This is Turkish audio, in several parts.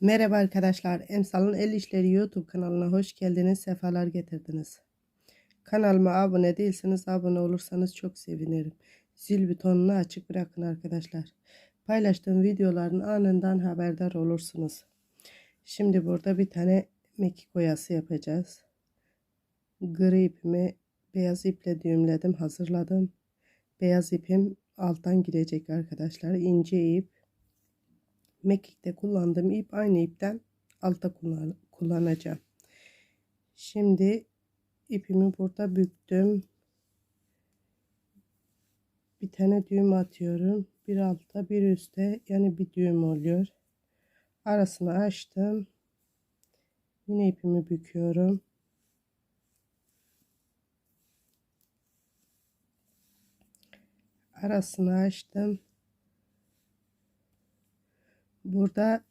Merhaba arkadaşlar. Emsal'ın El İşleri YouTube kanalına hoş geldiniz. Sefalar getirdiniz. Kanalıma abone değilseniz abone olursanız çok sevinirim. Zil butonunu açık bırakın arkadaşlar. Paylaştığım videoların anından haberdar olursunuz. Şimdi burada bir tane mekik boyası yapacağız. Gri ipimi beyaz iple düğümledim, hazırladım. Beyaz ipim alttan girecek arkadaşlar. İnce ip mekikte kullandığım ip aynı ipten alta kullan kullanacağım. Şimdi ipimi burada büktüm. Bir tane düğüm atıyorum. Bir altta bir üstte yani bir düğüm oluyor. Arasını açtım. Yine ipimi büküyorum. Arasını açtım. Burada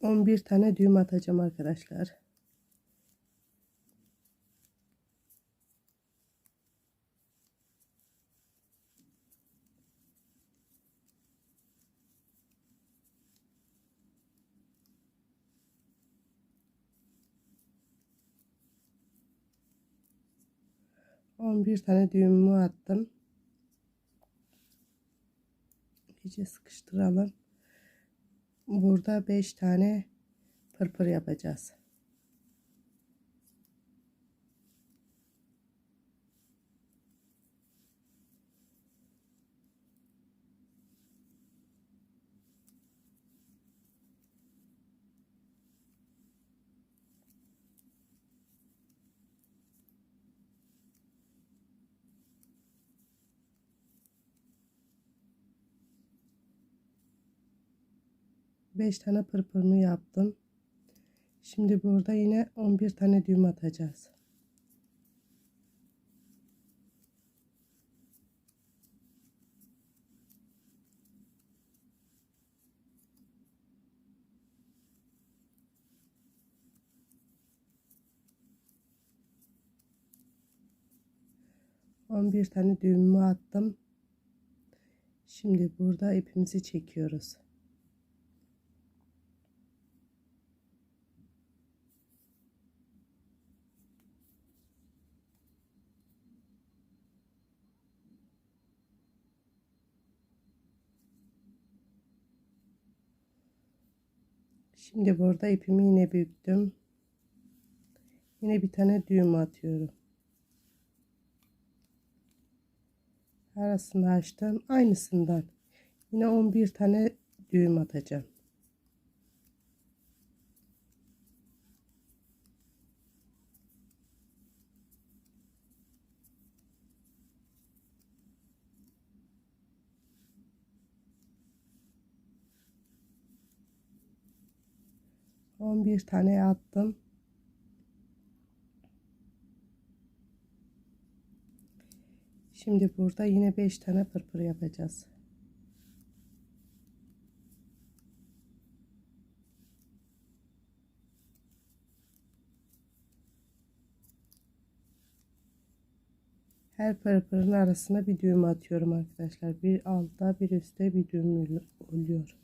11 tane düğüm atacağım arkadaşlar. On bir tane düğümümü attım. İyice sıkıştıralım. Burada 5 tane pırpır yapacağız. Beş tane pırpırımı yaptım. Şimdi burada yine 11 tane düğüm atacağız. On bir tane düğümümü attım. Şimdi burada ipimizi çekiyoruz. Şimdi burada ipimi yine büktüm. Yine bir tane düğüm atıyorum. Arasını açtım. Aynısından. Yine 11 tane düğüm atacağım. On bir tane attım. Şimdi burada yine 5 tane pırpır yapacağız. Her pırpırın arasına bir düğüm atıyorum arkadaşlar. Bir altta bir üstte bir düğüm oluyor.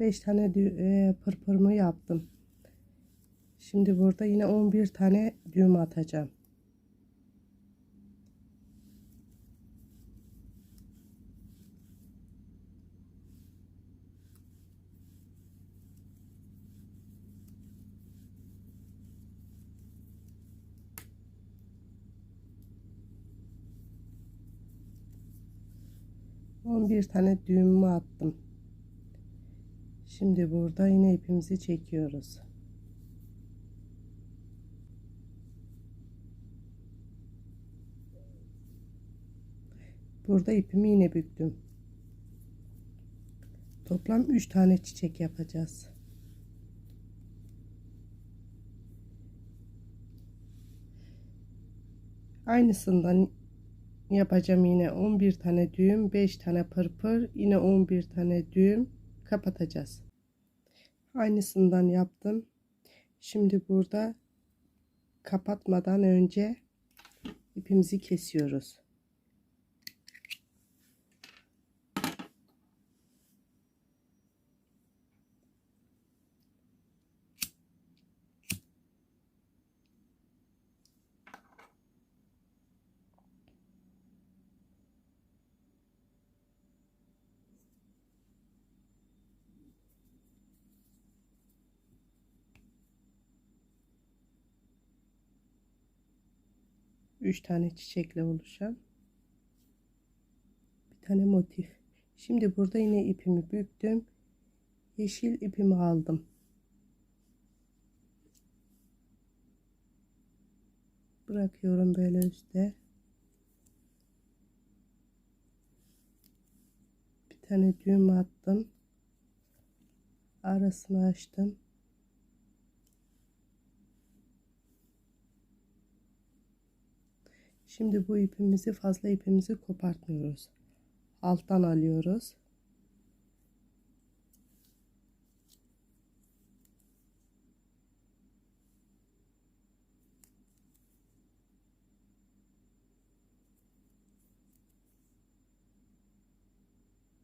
Beş tane e, pırpırımı yaptım. Şimdi burada yine 11 tane düğüm atacağım. On bir tane düğümümü attım. Şimdi burada yine ipimizi çekiyoruz. Burada ipimi yine büktüm. Toplam 3 tane çiçek yapacağız. Aynısından yapacağım yine 11 tane düğüm, 5 tane pırpır, yine 11 tane düğüm kapatacağız. Aynısından yaptım. Şimdi burada kapatmadan önce ipimizi kesiyoruz. Üç tane çiçekle oluşan bir tane motif. Şimdi burada yine ipimi büktüm. Yeşil ipimi aldım. Bırakıyorum böyle üstte. Bir tane düğüm attım. Arasını açtım. Şimdi bu ipimizi fazla ipimizi kopartmıyoruz. Alttan alıyoruz.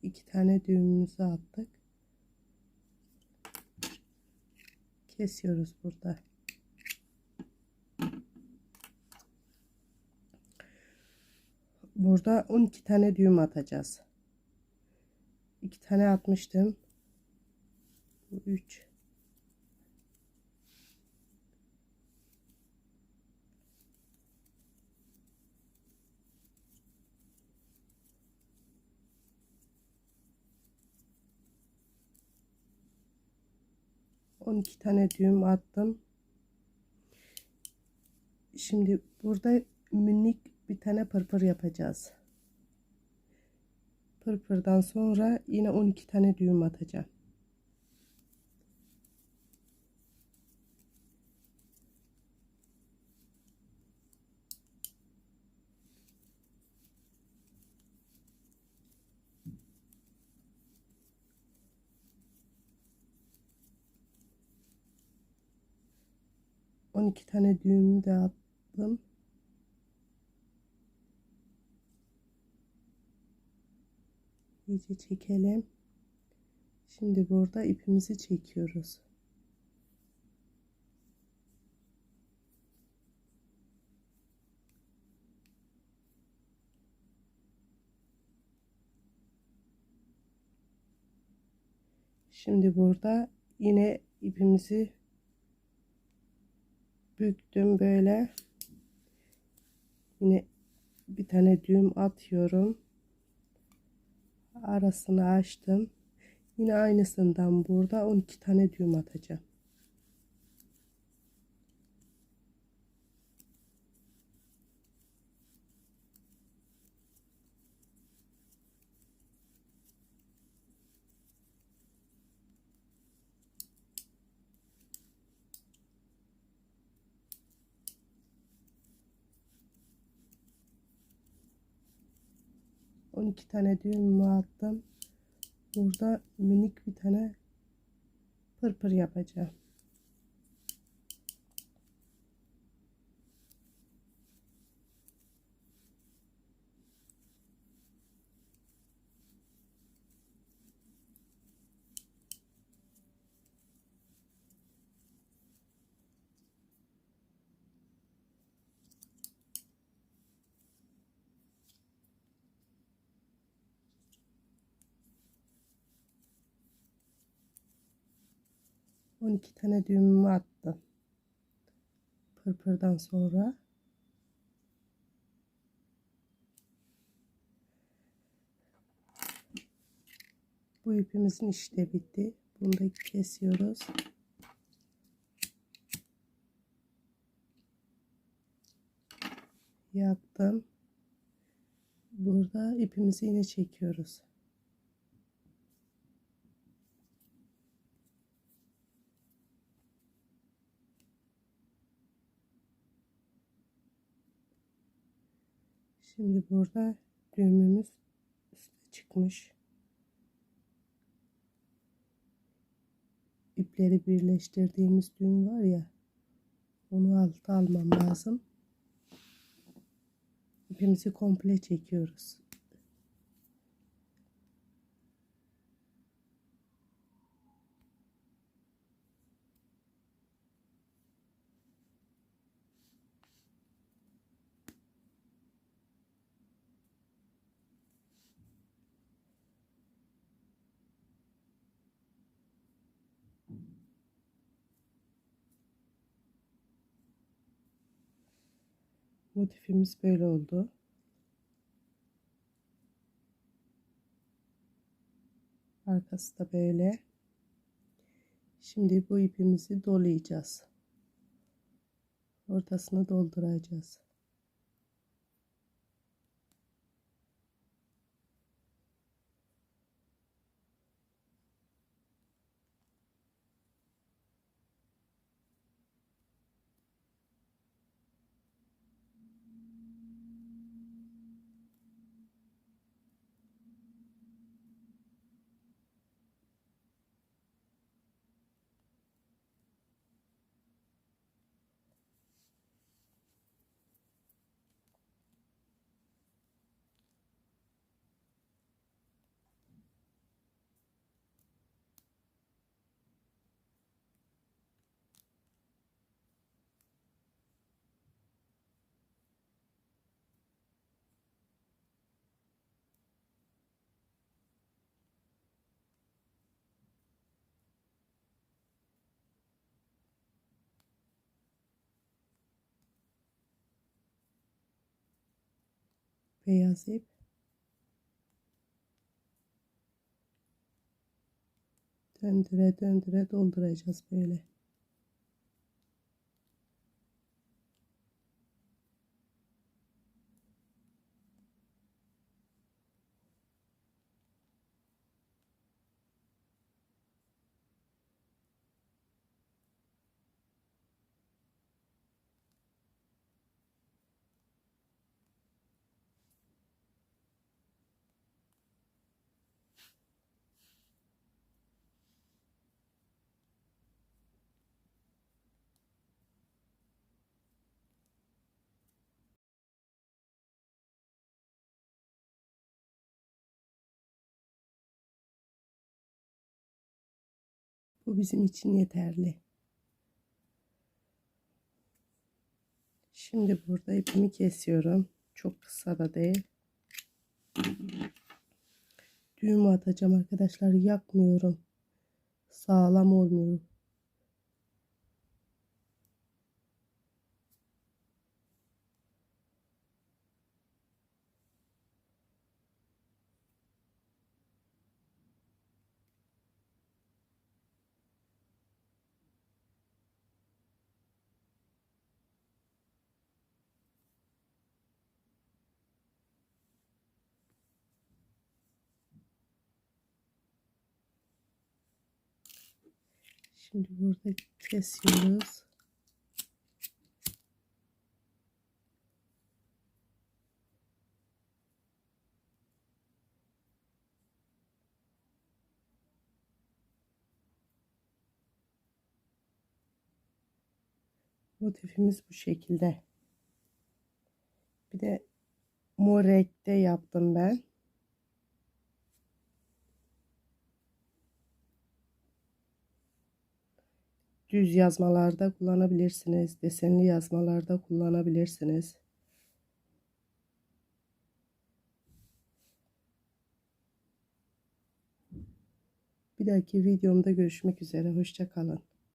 İki tane düğümümüzü attık. Kesiyoruz burada. Burada 12 tane düğüm atacağız. 2 tane atmıştım. Bu 3. On iki tane düğüm attım. Şimdi burada minik bir tane pırpır yapacağız. Pırpırdan sonra yine 12 tane düğüm atacağım. On iki tane düğümü de attım. İyice çekelim. Şimdi burada ipimizi çekiyoruz. Şimdi burada yine ipimizi büktüm böyle. Yine bir tane düğüm atıyorum arasını açtım. Yine aynısından burada 12 tane düğüm atacağım. On iki tane düğümümü attım. Burada minik bir tane pırpır yapacağım. On iki tane düğümümü attım. Pırpırdan sonra. Bu ipimizin işi de bitti. Bunu da kesiyoruz. Yaptım. Burada ipimizi yine çekiyoruz. Şimdi burada düğümümüz üste çıkmış. İpleri birleştirdiğimiz düğüm var ya. Onu alta almam lazım. İpimizi komple çekiyoruz. Motifimiz böyle oldu. Arkası da böyle. Şimdi bu ipimizi dolayacağız. Ortasını dolduracağız. Beyaz ip. Döndüre döndüre dolduracağız böyle. Bu bizim için yeterli. Şimdi burada ipimi kesiyorum. Çok kısa da değil. Düğümü atacağım arkadaşlar. Yakmıyorum. Sağlam olmuyor. Şimdi burada kesiyoruz. Motifimiz bu şekilde. Bir de mor renkte yaptım ben. Düz yazmalarda kullanabilirsiniz. Desenli yazmalarda kullanabilirsiniz. Bir dahaki videomda görüşmek üzere. Hoşça kalın.